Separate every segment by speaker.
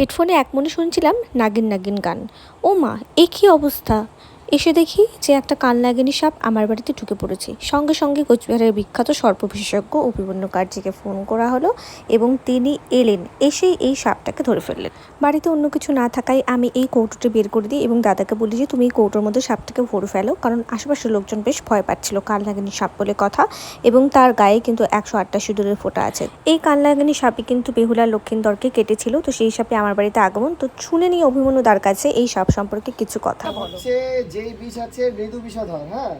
Speaker 1: হেডফোনে এক মনে শুনছিলাম নাগিন নাগিন গান। ও মা এ কী অবস্থা? এসে দেখি যে একটা কান সাপ আমার বাড়িতে ঢুকে পড়েছে। সঙ্গে সঙ্গে কোচবিহারের বিখ্যাত সর্প বিশেষজ্ঞ অভিমন্যু কার্জিকে ফোন করা হলো এবং তিনি এলেন, এসেই এই সাপটাকে ধরে ফেললেন। বাড়িতে অন্য কিছু না থাকায় আমি এই কৌটোটি বের করে দিই এবং দাদাকে বলি যে, তুমি এই কৌটোর মধ্যে সাপটাকে ভরে ফেলো, কারণ আশেপাশের লোকজন বেশ ভয় পাচ্ছিল কান সাপ বলে কথা এবং তার গায়ে কিন্তু একশো আটটা সিঁদুরের ফোঁটা আছে। এই কান লাগানি সাপই কিন্তু বেহুলা লক্ষিন্দরকে কেটেছিল, তো সেই সাপে আমার বাড়িতে আগমন। তো শুনে নিয়ে অভিমন্যু তার কাছে এই সাপ সম্পর্কে কিছু কথা
Speaker 2: হচ্ছে যেই বিষ আছে মৃদু বিষধর হ্যাঁ?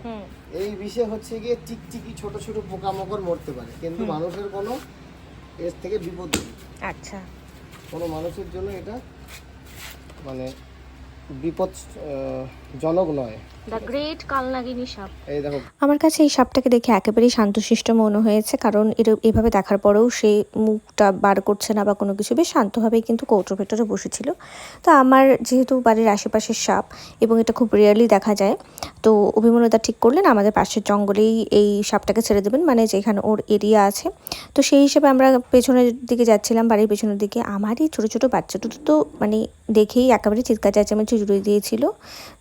Speaker 2: এই বিষে হচ্ছে গিয়ে টিকটিকি ছোট ছোট পোকামাকড় মরতে পারে। কিন্তু মানুষের কোনো এর থেকে বিপদ নেই।
Speaker 1: আচ্ছা।
Speaker 2: কোনো মানুষের জন্য এটা মানে বিপদ জনক নয়।
Speaker 1: দ্য গ্রেট কালনাগিনী সাপ।
Speaker 2: এই দেখো।
Speaker 1: আমার কাছে এই সাপটাকে দেখে একেবারেই শান্তশিষ্ট মনে হয়েছে কারণ এর এভাবে দেখার পরেও সে মুখটা বার করছে না বা কোনো কিছু বেশ শান্তভাবেই কিন্তু কৌটোর ভেতরে বসেছিল। তো আমার যেহেতু বাড়ির আশেপাশের সাপ এবং এটা খুব রেয়ারলি দেখা যায় তো অভিমন্যতা ঠিক করলেন আমাদের পাশের জঙ্গলেই এই সাপটাকে ছেড়ে দেবেন মানে যেখানে ওর এরিয়া আছে। তো সেই হিসেবে আমরা পেছনের দিকে যাচ্ছিলাম বাড়ির পেছনের দিকে। আমারই ছোটো ছোটো বাচ্চা দুটো তো মানে দেখেই একেবারে চিৎকার চেঁচামেচি জুড়ে দিয়েছিল।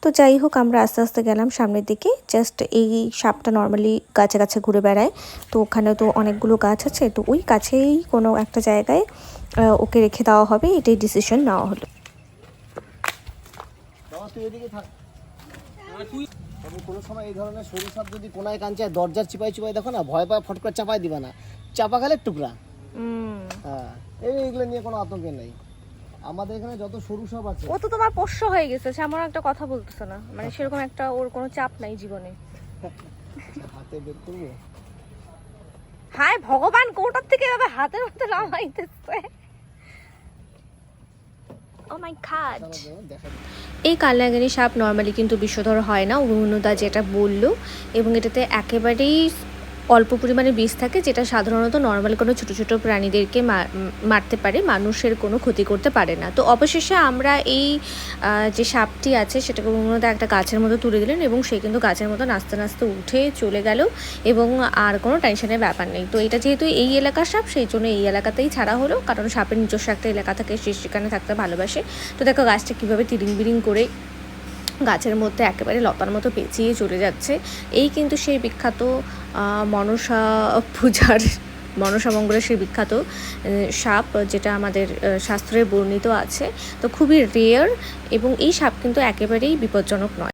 Speaker 1: তো যাই হোক আমরা আস্তে আস্তে গেলাম সামনের দিকে। জাস্ট এই সাপটা নর্মালি গাছে গাছে ঘুরে বেড়ায়। তো ওখানে তো অনেকগুলো গাছ আছে। তো ওই কাছেই কোনো একটা জায়গায় ওকে রেখে দেওয়া হবে। এটাই ডিসিশন নেওয়া হলো।
Speaker 2: কোনো সময় এই ধরনের সরু সাপ যদি কোনায় কাঞ্চায় দরজার চিপাই চিপাই দেখো না ভয় পায় ফট করে চাপাই দিবা না। চাপা খেলে টুকরা। হ্যাঁ। এই এইগুলো নিয়ে কোনো আতঙ্ক নেই। আমাদের এখানে যত সরু সাপ আছে
Speaker 1: ও তো তোমার পোষ্য হয়ে গেছে সে আমার একটা কথা বলতেছে না। মানে সেরকম একটা ওর কোনো চাপ নাই জীবনে।
Speaker 2: হাতে বের করব?
Speaker 1: হায় ভগবান কোটার থেকে এভাবে হাতের মধ্যে নামাইতেছে। ও মাই গড। এই কালনাগানি সাপ নর্মালি কিন্তু বিষধর হয় না অভিমন্যুদা যেটা বলল এবং এটাতে একেবারেই অল্প পরিমাণে বিষ থাকে, যেটা সাধারণত নর্মাল কোনো ছোটো ছোটো প্রাণীদেরকে মারতে পারে, মানুষের কোনো ক্ষতি করতে পারে না। তো অবশেষে আমরা এই যে সাপটি আছে, সেটাকে অভিমন্যুদা একটা গাছের মতো তুলে দিলেন এবং সে কিন্তু গাছের মতো নাচতে নাচতে উঠে চলে গেল এবং আর কোনো টেনশনের ব্যাপার নেই। তো এটা যেহেতু এই এলাকার সাপ, সেই জন্য এই এলাকাতেই ছাড়া হলো, কারণ সাপের নিজস্ব একটা এলাকা থাকে, সে সেখানে থাকতে ভালোবাসে। তো দেখো গাছটা কীভাবে তিরিং বিরিং করে গাছের মধ্যে একেবারে লতার মতো পেঁচিয়ে চলে যাচ্ছে। এই কিন্তু সেই বিখ্যাত মনসা পূজার, মনসা মঙ্গলের সেই বিখ্যাত সাপ যেটা আমাদের শাস্ত্রে বর্ণিত আছে। তো খুবই রেয়ার এবং এই সাপ কিন্তু একেবারেই বিপজ্জনক নয়।